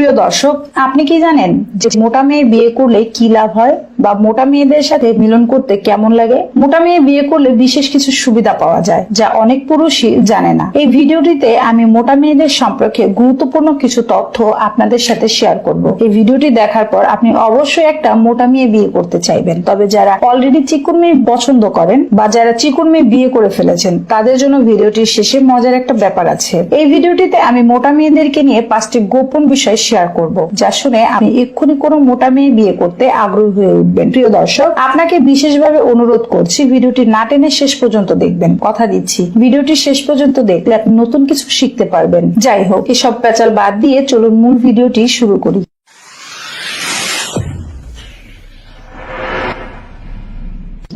প্রিয় দর্শক, আপনি কি জানেন যে মোটা মেয়ে বিয়ে করলে কি লাভ হয়? বা মোটা মেয়েদের সাথে মিলন করতে কেমন লাগে? মোটা মেয়ে বিয়ে করলে বিশেষ কিছু সুবিধা পাওয়া যায়, যা অনেক পুরুষই জানে না। এই ভিডিওটিতে আমি মোটা মেয়েদের সম্পর্কে গুরুত্বপূর্ণ কিছু তথ্য আপনাদের সাথে শেয়ার করব। এই ভিডিওটি দেখার পর আপনি অবশ্যই একটা মোটা মেয়ে বিয়ে করতে চাইবেন। তবে যারা অলরেডি চিকুন মেয়ে পছন্দ করেন বা যারা চিকুন মেয়ে বিয়ে করে ফেলেছেন, তাদের জন্য ভিডিওটির শেষে মজার একটা ব্যাপার আছে। এই ভিডিওটিতে আমি মোটা মেয়েদেরকে নিয়ে পাঁচটি গোপন বিষয় শেয়ার করব। যা শুনে আপনি এক্ষুনি কোনো মোটা মেয়ে বিয়ে করতে আগ্রহী হয়ে উঠবেন। প্রিয় দর্শক, আপনাকে বিশেষভাবে অনুরোধ করছি ভিডিওটি না টেনে শেষ পর্যন্ত দেখবেন। কথা দিচ্ছি, ভিডিওটি শেষ পর্যন্ত দেখলে আপনি নতুন কিছু শিখতে পারবেন। যাই হোক, এসব প্যাচাল বাদ দিয়ে চলুন মূল ভিডিওটি শুরু করি।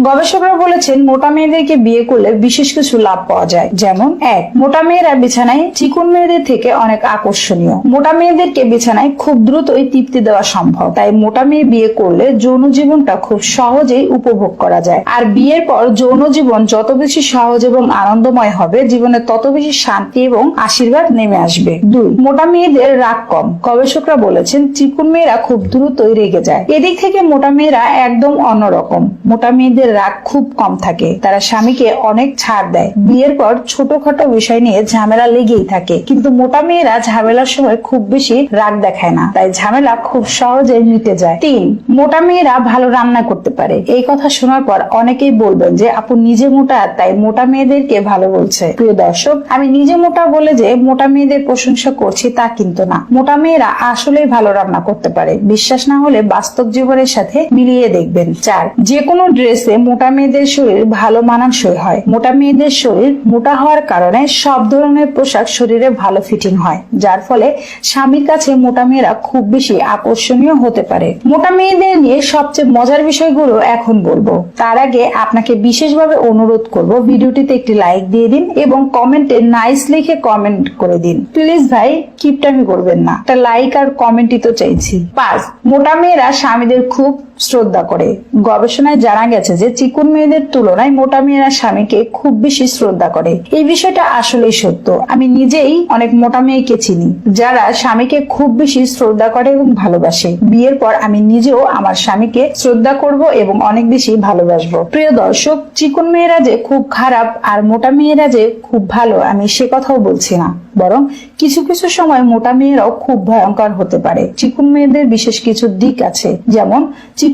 গবেষকরা বলেছেন, মোটা মেয়েদেরকে বিয়ে করলে বিশেষ কিছু লাভ পাওয়া যায়। যেমন, এক, মোটা মেয়েরা বিছানায় চিকন মেয়েদের থেকে অনেক আকর্ষণীয়। মোটা মেয়েদেরকে বিছানায় খুব দ্রুতই তৃপ্তি দেওয়া সম্ভব। তাই মোটা মেয়ে বিয়ে করলে যৌন জীবনটা খুব সহজেই উপভোগ করা যায়। আর বিয়ের পর যৌন জীবন যত বেশি সহজ এবং আনন্দময় হবে, জীবনে তত বেশি শান্তি এবং আশীর্বাদ নেমে আসবে। দুই, মোটা মেয়েদের রাগ কম। গবেষকরা বলেছেন, চিকুন মেয়েরা খুব দ্রুতই রেগে যায়। এদিক থেকে মোটা মেয়েরা একদম অন্যরকম। মোটা মেয়েদের রাগ খুব কম থাকে। তারা স্বামীকে অনেক ছাড় দেয়। বিয়ের পর ছোটখাটো বিষয় নিয়ে ঝামেলা লেগেই থাকে। কিন্তু মোটা মেয়েরা ঝামেলার সময় খুব বেশি রাগ দেখায় না। তাই ঝামেলা খুব সহজে মিটে যায়। তিন, মোটা মেয়েরা ভালো রান্না করতে পারে। এই কথা শোনার পর অনেকেই বলবেন যে, আপু নিজে মোটা, তাই মোটা মেয়েদেরকে ভালো বলছে। প্রিয় দর্শক, আমি নিজে মোটা বলে যে, মোটা মেয়েদের প্রশংসা করছি তা কিন্তু না। মোটা মেয়েরা আসলেই ভালো রান্না করতে পারে। বিশ্বাস না হলে বাস্তব জীবনের সাথে মিলিয়ে দেখবেন। চার, যে কোনো ড্রেসে মোটা মেয়েদের শরীর ভালো মানানসই হয়। মোটা মেয়েদের শরীর মোটা হওয়ার কারণে সব ধরনের পোশাক শরীরে ভালো ফিটিং হয়, যার ফলে স্বামীর কাছে মোটা মেয়েরা খুব বেশি আকর্ষণীয় হতে পারে। মোটা মেয়েদের নিয়ে সবচেয়ে মজার বিষয়গুলো এখন বলব। তার আগে আপনাকে বিশেষভাবে অনুরোধ করব, ভিডিওটিতে একটি লাইক দিয়ে দিন এবং কমেন্টে নাইস লিখে কমেন্ট করে দিন। প্লিজ ভাই কিপটামি করবেন না। একটা লাইক আর কমেন্টই তো চাইছি। পাঁচ, মোটা মেয়েরা স্বামীদের খুব শ্রদ্ধা করে। গবেষণায় জানা গেছে যে চিকুন মেয়েদের তুলনায় মোটা মেয়েরা স্বামীকে খুব বেশি শ্রদ্ধা করে। এই বিষয়টা আসলেই সত্য। আমি নিজেই অনেক মোটা মেয়েকে চিনি, যারা স্বামীকে খুব বেশি শ্রদ্ধা করে এবং ভালোবাসে। বিয়ের পর আমি নিজেও আমার স্বামীকে শ্রদ্ধা করব এবং অনেক বেশি ভালোবাসবো। প্রিয় দর্শক, চিকুন মেয়েরা যে খুব খারাপ আর মোটা মেয়েরা যে খুব ভালো, আমি সে কথাও বলছি না। বরং কিছু কিছু সময় মোটা মেয়েরাও খুব ভয়ঙ্কর হতে পারে। চিকুন মেয়েদের বিশেষ কিছু দিক আছে, যেমন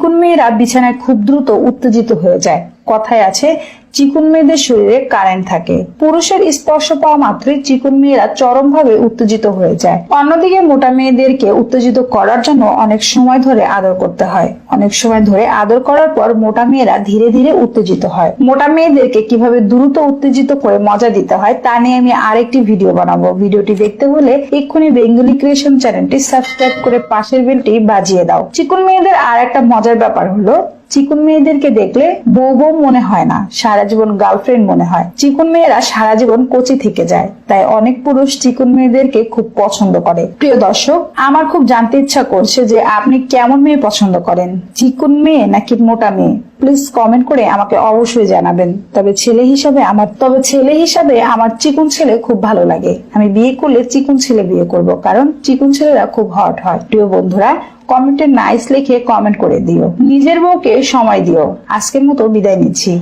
চিকুন মেয়েরা বিছানায় খুব দ্রুত উত্তেজিত হয়ে যায়। কথায় আছে, চিকুন মেয়েদের শরীরে কারেন্ট থাকে। পুরুষের স্পর্শ পাওয়া মাত্রই চিকুন মেয়েরা চরমভাবে উত্তেজিত হয়ে যায়। অন্যদিকে মোটা মেয়েদেরকে উত্তেজিত করার জন্য অনেক সময় ধরে আদর করতে হয়। অনেক সময় ধরে আদর করার পর মোটা মেয়েরা ধীরে ধীরে উত্তেজিত হয়। মোটা মেয়েদেরকে কীভাবে দ্রুত উত্তেজিত করে মজা দিতে হয়, তা নিয়ে আমি আরেকটি ভিডিও বানাবো। ভিডিওটি দেখতে হলে এক্ষুনি বেঙ্গলি ক্রিয়েশন চ্যানেলটি সাবস্ক্রাইব করে পাশের বেলটি বাজিয়ে দাও। চিকুন মেয়েদের আর একটা মজার ব্যাপার হলো চিকুন মেয়েদেরকে দেখলে বউ বউ মনে হয় না, সারা জীবন গার্লফ্রেন্ড মনে হয়। চিকুন মেয়েরা সারা জীবন কোচি থেকে যায়, তাই অনেক পুরুষ চিকুন মেয়েদেরকে খুব পছন্দ করে। প্রিয় দর্শক, আমার খুব জানতে ইচ্ছা করছে যে আপনি কেমন মেয়ে পছন্দ করেন, চিকুন মেয়ে নাকি মোটা মেয়ে? প্লিজ কমেন্ট করে আমাকে অবশ্যই জানাবেন। তবে ছেলে হিসাবে আমার, তবে ছেলে হিসাবে আমার চিকুন ছেলে খুব ভালো লাগে। আমি বিয়ে করলে চিকুন ছেলে বিয়ে করব, কারণ চিকুন ছেলেরা খুব হট হয়। প্রিয় বন্ধুরা কমেন্টে নাইস লিখে কমেন্ট করে দিও। নিজের বউকে সময় দিও। আজকের মতো বিদায় নিচ্ছি।